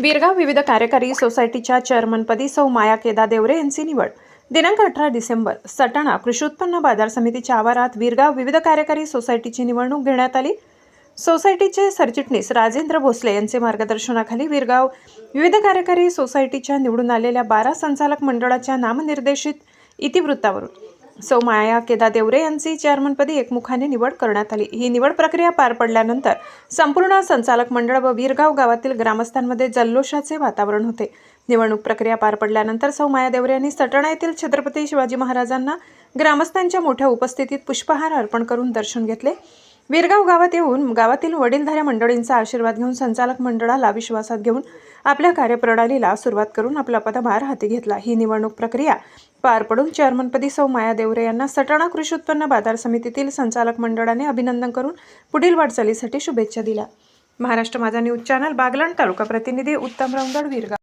बिरगाव विविध कार्यकारी सोसायटीच्या चेअरमनपदी सौ माया केदा देवरे यांची निवड. दिनांक अठरा डिसेंबर सटाणा कृषी उत्पन्न बाजार समितीच्या आवारात बिरगाव विविध कार्यकारी सोसायटीची निवडणूक घेण्यात आली. सोसायटीचे सरचिटणीस राजेंद्र भोसले यांचे मार्गदर्शनाखाली विरगाव विविध कार्यकारी सोसायटीच्या निवडून आलेल्या बारा संचालक मंडळाच्या नामनिर्देशित इतिवृत्तावरून सौ माया केदा देवरे यांची चेअरमनपदी एकमुखाने निवड करण्यात आली. ही निवड प्रक्रिया पार पडल्यानंतर संपूर्ण संचालक मंडळ व वीरगाव गावातील ग्रामस्थांमध्ये जल्लोषाचे वातावरण होते. निवडणूक प्रक्रिया पार पडल्यानंतर सौ माया देवरे यांनी सटणा येथील छत्रपती शिवाजी महाराजांना ग्रामस्थांच्या मोठ्या उपस्थितीत पुष्पहार अर्पण करून दर्शन घेतले. वीरगाव गावात येऊन गावातील वडीलधाऱ्या मंडळींचा आशीर्वाद घेऊन संचालक मंडळाला विश्वासात घेऊन आपल्या कार्यप्रणालीला सुरुवात करून आपला पदभार हाती घेतला. ही निवडणूक प्रक्रिया पार पडून चेअरमनपदी सौ माया देवरे यांना सटाणा कृषी उत्पन्न बाजार समितीतील संचालक मंडळाने अभिनंदन करून पुढील वाटचालीसाठी शुभेच्छा दिल्या. महाराष्ट्र माझा न्यूज चॅनल बागलाण तालुका प्रतिनिधी उत्तम रौंदड विरगा